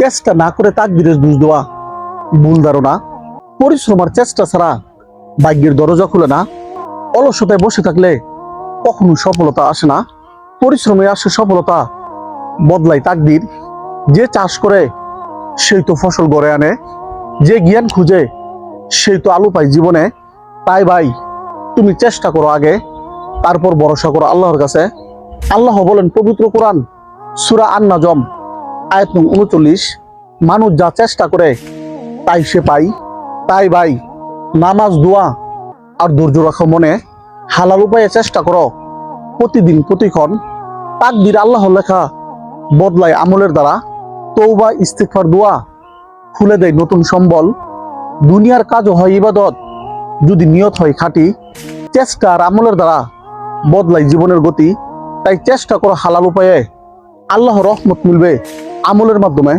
চেষ্টা না করে তাকদিরের দোষ দেওয়া ভুল ধারণা। পরিশ্রম আর চেষ্টা ছাড়া ভাগ্যের দরজা খুলে না। অলসতায় বসে থাকলে কখনো সফলতা আসে না। পরিশ্রমে আসে সফলতা, বদলায় তাকদির যে চাষ করে, সেই তো ফসল গড়ে আনে। যে জ্ঞান খুঁজে, সেই তো আলু পায় জীবনে। তাই ভাই, তুমি চেষ্টা করো আগে, তারপর ভরসা করো আল্লাহর কাছে। আল্লাহ বলেন পবিত্র কোরআন, সুরা আন্না জম আয়াত নং উনচল্লিশ। মানুষ যা চেষ্টা করে, তাই সে পাই। তাই ভাই, নামাজ, দোয়া আর ধৈর্য রাখো মনে। হালাল উপায়ে চেষ্টা করো। প্রতিদিন প্রতিক্ষণ তাকদির আল্লাহ লেখা বদলায় আমলের দ্বারা। তৌবা ইস্তিগফার, দোয়া খুলে দেয় নতুন সম্বল। দুনিয়ার কাজও হয় ইবাদত। যদি নিয়ত হয় খাঁটি, চেষ্টা আর আমলের দ্বারা বদলায় জীবনের গতি। তাই চেষ্টা করো হালাল উপায়ে। আল্লাহ রহমত মিলবে। আমলের মাধ্যমে